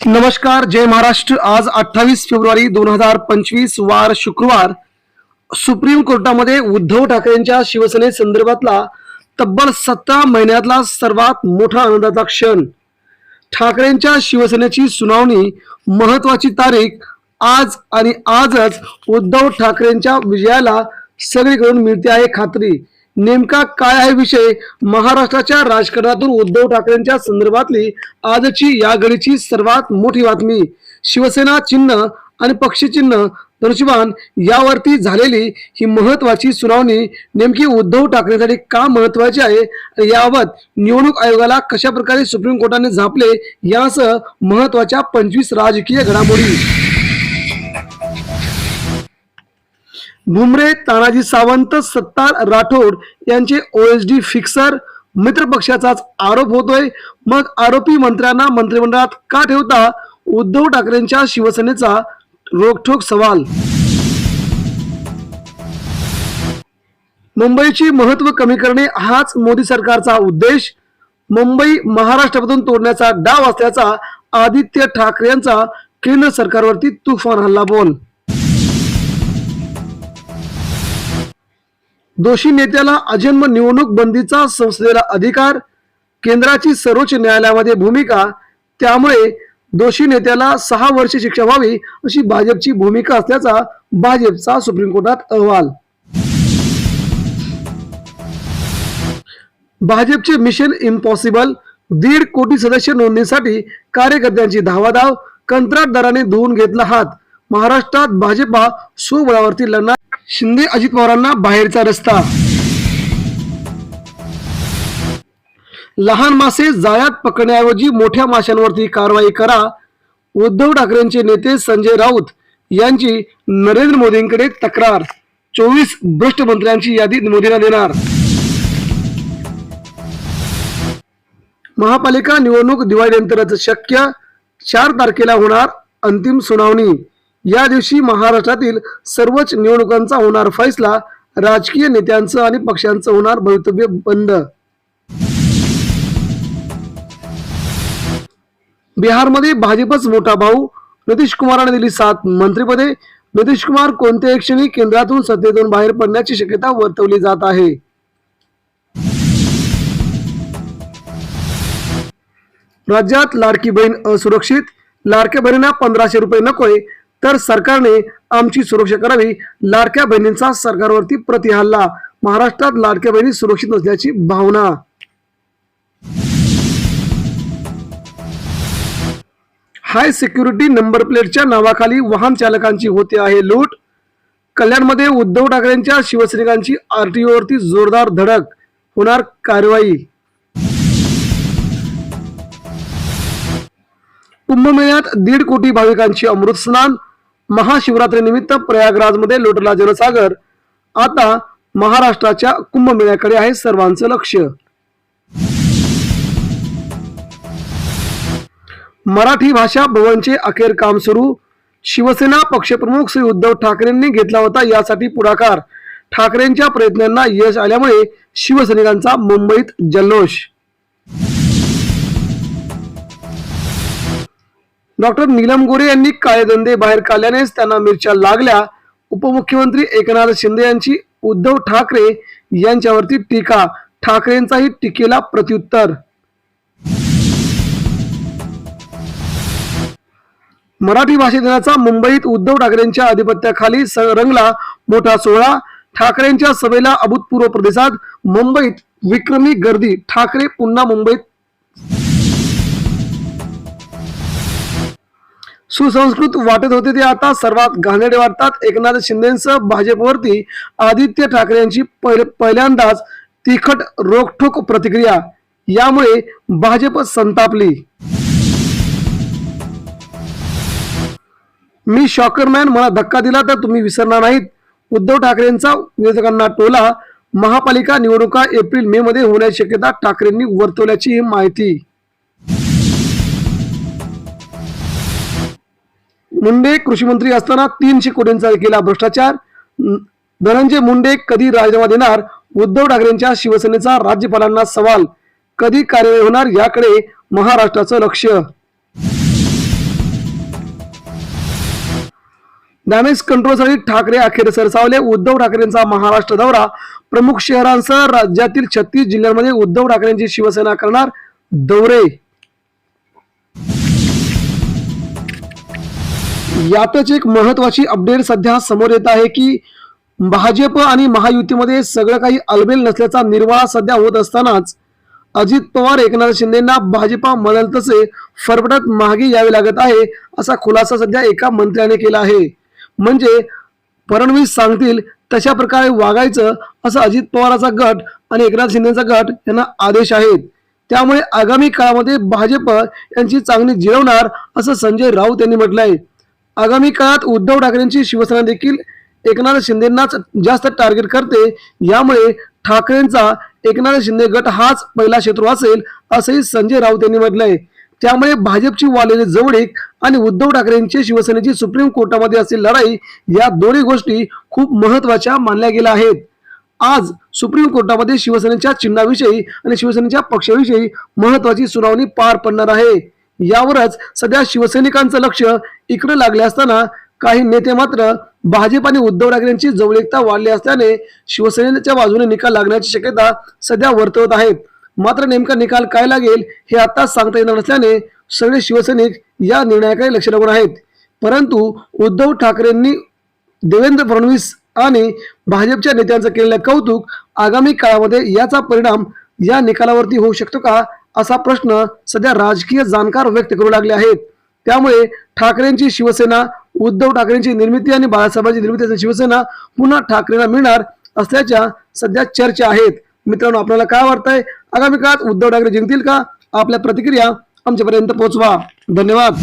नमस्कार जय महाराष्ट्र. आज अठ्ठावीस फेब्रुवारी दोन हजार पंचवीस वार शुक्रवार. सुप्रीम कोर्टामध्ये उद्धव ठाकरेंच्या शिवसेनेसंदर्भातला तब्बल सतरा महिन्यातला सर्वात मोठा आनंदाचा क्षण. ठाकरेंच्या शिवसेनेची सुनावणी महत्वाची तारीख आज आणि आजच उद्धव ठाकरेंच्या विजयाला सगळीकडून मिळते आहे खात्री. नेमका काय आहे विषय? महाराष्ट्राच्या राजकारणातून उद्धव ठाकरेंच्या संदर्भातली आजची या घडीची सर्वात मोठी बातमी. शिवसेना चिन्ह आणि पक्षचिन्ह धनुष्यबाण यावरती झालेली ही महत्वाची सुनावणी नेमकी उद्धव ठाकरेंसाठी का महत्वाची आहे? आणि याबाबत निवडणूक आयोगाला कशा प्रकारे सुप्रीम कोर्टाने झापले? यासह महत्त्वाच्या पंचवीस राजकीय घडामोडी. भुमरे तानाजी सावंत सत्तार राठोड यांचे ओएसडी फिक्सर मित्रपक्षाचाच आरोप होतोय. मग आरोपी मंत्र्यांना मंत्रिमंडळात का ठेवता? उद्धव ठाकरेंच्या शिवसेनेचा रोखठोक सवाल. मुंबईची महत्त्व कमी करणे हाच मोदी सरकारचा उद्देश. मुंबई महाराष्ट्रामधून तोडण्याचा डाव असल्याचा आदित्य ठाकरे यांचा केंद्र सरकारवरती तुफान हल्ला बोल. दोषी नेत्याला अजन्म निवडणूक बंदीचा संसदेला अधिकार केंद्राची सर्वोच्च न्यायालयामध्ये भूमिका त्यामुळे दोषी नेत्याला सहा वर्ष शिक्षा व्हावी अशी भाजपची भूमिका असल्याचा भाजपचा सुप्रीम कोर्टात अहवाल. भाजपचे मिशन इम्पॉसिबल दीड कोटी सदस्य नोंदणीसाठी कार्यकर्त्यांची धावाधाव कंत्राटदाराने धुवून घेतला हात. महाराष्ट्रात भाजपा स्वबळावरती लढणार शिंदे अजित पवारांना बाहेरचा रस्ता. लहान मासे जाळ्यात पकडण्याऐवजी मोठ्या माशांवरती कारवाई करा. उद्धव ठाकरेंचे नेते संजय राऊत यांची नरेंद्र मोदींकडे तक्रार. चोवीस भ्रष्ट मंत्र्यांची यादी मोदींना देणार. महापालिका निवडणूक दिवाळीनंतरच शक्य. चार तारखेला होणार अंतिम सुनावणी. या दिवशी महाराष्ट्रातील सर्वच निवडणुकांचा होणार फैसला राजकीय नेत्यांचं आणि पक्षांचं होणार भवितव्य बंद. बिहारमध्ये भाजपच मोठा भाऊ. नितीश कुमाराने दिली सात मंत्रिपदे. नितीश कुमार कोणत्याही क्षणी केंद्रातून सत्तेतून बाहेर पडण्याची शक्यता वर्तवली जात आहे. राज्यात लाडकी बहीण असुरक्षित. लाडक्या बहिणींना पंधराशे रुपये नकोय. तर सरकारने आमची सुरक्षा करावी. लाडक्या बहिणींचा सरकारवरती प्रतिहल्ला. महाराष्ट्रात लाडक्या बहिणी सुरक्षित नसल्याची भावना. हाय सिक्युरिटी नंबर प्लेटच्या नावाखाली वाहन चालकांची होते आहे लूट. कल्याणमध्ये उद्धव ठाकरेंच्या शिवसैनिकांची आरटीओवरती जोरदार धडक. होणार कारवाई. कुंभमेळ्यात दीड कोटी भाविकांची अमृत स्नान. महाशिवरात्रीनिमित्त प्रयागराजमध्ये लोटला जनसागर. आता महाराष्ट्राच्या कुंभमेळ्याकडे आहे सर्वांचं लक्ष. मराठी भाषा भवनचे अखेर काम सुरू. शिवसेना पक्षप्रमुख श्री उद्धव ठाकरेंनी घेतला होता यासाठी पुढाकार. ठाकरेंच्या प्रयत्नांना यश आल्यामुळे शिवसैनिकांचा मुंबईत जल्लोष. डॉक्टर नीलम गोरे यांनी काळे धंदे बाहेर काढल्यानेच त्यांना मिरच्या लागल्या. उपमुख्यमंत्री एकनाथ शिंदे यांची उद्धव ठाकरे यांच्यावरती टीका. ठाकरेंचाही टीकेला प्रत्युत्तर. मराठी भाषा दिनाचा मुंबईत उद्धव ठाकरेंच्या अधिपत्याखाली स- रंगला मोठा सोहळा. ठाकरेंच्या सभेला अभूतपूर्व प्रतिसाद. मुंबईत विक्रमी गर्दी. ठाकरे पुन्हा मुंबईत सुसंस्कृत वाटत होते ते आता सर्वात घाणेरडे वाटतात. एकनाथ शिंदेसह भाजपवरती आदित्य ठाकरे यांची पहि- पहिल्यांदाच तिखट रोखठोक प्रतिक्रिया. यामुळे भाजप संतापली. मी शॉकरमॅन मला धक्का दिला तर तुम्ही विसरणार नाहीत. उद्धव ठाकरेंचा विरोधकांना टोला. महापालिका निवडणुका एप्रिल मे मध्ये होण्याची शक्यता ठाकरेंनी वर्तवल्याची ही माहिती. मुंडे कृषीमंत्री असताना तीनशे कोटींचा केला भ्रष्टाचार. धनंजय मुंडे कधी राजीनामा देणार? उद्धव ठाकरेंच्या शिवसेनेचा राज्यपालांना सवाल. कधी कार्यवाही होणार याकडे महाराष्ट्राचं लक्ष. डॅमेज कंट्रोलसाठी ठाकरे अखेर सरसावले. उद्धव ठाकरेंचा महाराष्ट्र दौरा. प्रमुख शहरांसह राज्यातील छत्तीस जिल्ह्यांमध्ये उद्धव ठाकरेंची शिवसेना करणार दौरे. यातच एक महत्वाची अपडेट सध्या समोर येत आहे की भाजप आणि महायुतीमध्ये सगळं काही अलबेल नसल्याचा निर्वाळा सध्या होत असतानाच अजित पवार एकनाथ शिंदेना भाजपा म्हणाल तसे फरफटत मागे यावे लागत आहे असा खुलासा सध्या एका मंत्र्याने केला आहे. म्हणजे फडणवीस सांगतील तशा प्रकारे वागायचं असं अजित पवाराचा गट आणि एकनाथ शिंदेचा गट यांना आदेश आहेत. त्यामुळे आगामी काळामध्ये भाजप यांची चांगली जिरवणार असं संजय राऊत यांनी म्हटलं आहे आगामी काळात उद्धव ठाकरेंची शिवसेना देखील एकनाथ शिंदेनाच जास्त टार्गेट करते. यामुळे ठाकरेंचा एकनाथ शिंदे गट हाच पहिला शत्रू असेल असंही संजय राऊत यांनी म्हटलंय. त्यामुळे भाजपची वालेली जवळीक आणि उद्धव ठाकरेंची शिवसेनेची सुप्रीम कोर्टामध्ये असलेली लढाई या दोन्ही गोष्टी खूप महत्त्वाच्या मानल्या गेल्या आहेत. आज सुप्रीम कोर्टामध्ये शिवसेनेच्या चिन्हाविषयी आणि शिवसेनेच्या पक्षाविषयी महत्वाची सुनावणी पार पडणार आहे. यावरच सध्या शिवसैनिकांचं लक्ष इकडे लागले असताना काही नेते मात्र भाजप आणि उद्धव ठाकरेंची जवळीकता वाढली असल्याने शिवसेनेच्या बाजूने निकाल लागण्याची शक्यता सध्या वर्तवत आहेत. मात्र नेमका निकाल काय लागेल हे आता सांगता येणार नसल्याने सगळे शिवसैनिक या निर्णयाकडे लक्ष लागून आहेत. परंतु उद्धव ठाकरेंनी देवेंद्र फडणवीस आणि भाजपच्या नेत्यांचं केलेलं कौतुक आगामी काळामध्ये याचा परिणाम या निकालावरती होऊ शकतो का? असा प्रश्न सध्या राजकीय जाणकार व्यक्त करू लागले आहेत. त्यामुळे ठाकरेंची शिवसेना उद्धव ठाकरेंची निर्मिती आणि बाळासाहेबांची निर्मिती शिवसेना पुन्हा ठाकरेंना मिळणार असल्याच्या सध्या चर्चा आहेत. मित्रांनो आपल्याला काय वाटतंय? आगामी काळात उद्धव ठाकरे जिंकतील का? आपल्या प्रतिक्रिया आमच्यापर्यंत पोहोचवा. धन्यवाद.